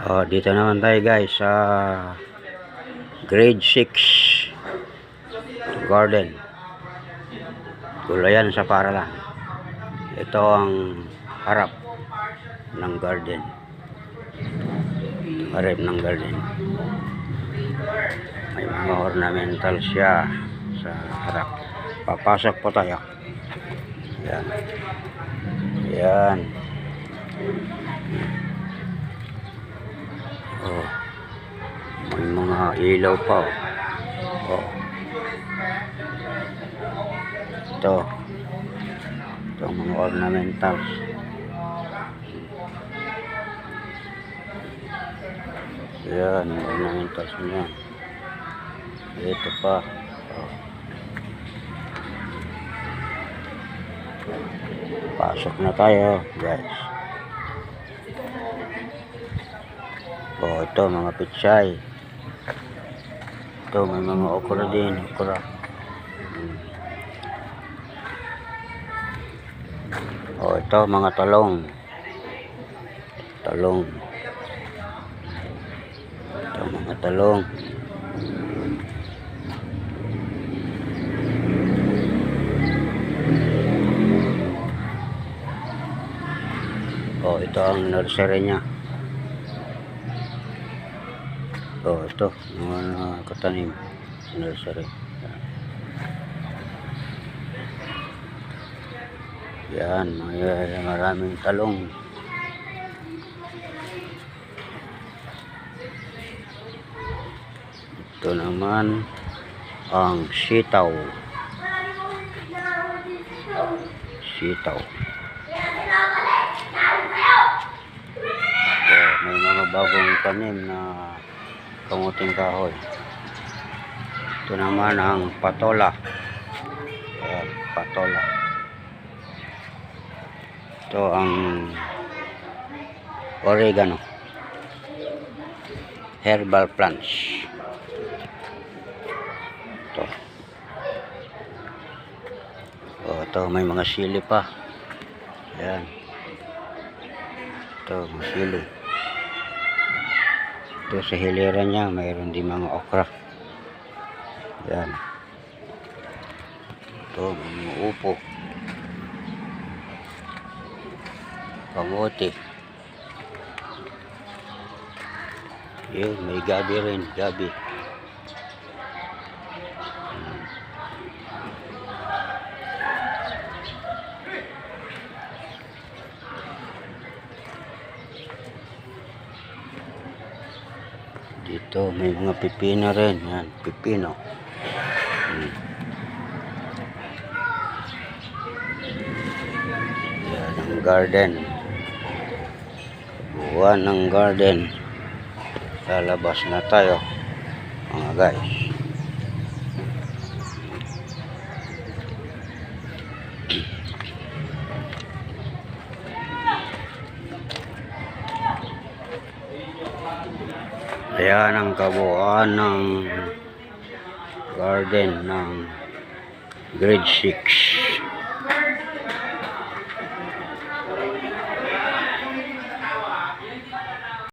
Oh, dito naman tayo guys sa grade 6 garden. Gulayan sa paralan. Ito ang harap ng garden. Harap ng garden. May mga ornamental siya sa harap. Papasok po tayo. Yan. Yan. Oh. May mga ilaw pa. Oh. oh. Ito. Ito ang mga ornamentals. Yan, mga ornamentals niya. Ito pa. Oh. Pasok na tayo, guys. Oh, ito mga pitsay. Ito may mga okra din, okra. Hmm. Oh, ito mga talong. Talong. Ito mga talong. Oh, ito ang nursery niya. Oh, ito. Mga nakatanim sa nursery. Yan, may maraming talong. Ito naman ang sitaw. Sitaw. Oh, may mga bagong tanim na kamuting kahoy. Ito naman ang patola. Ayan, patola. Ito ang oregano. Herbal plants. Ito. Oh, ito may mga sili pa. Ayan. Ito, mga sili. Ito sa hilera niya, mayroon din mga okra. Yan. Ito, mga upo. Kamote. May gabi rin, gabi. Hmm. Dito may mga pipino rin. Yan, pipino. Hmm. Yan ang garden. Buwan ng garden. Lalabas na tayo. Mga guys. Ayan ang kabuuan ng garden ng grade 6.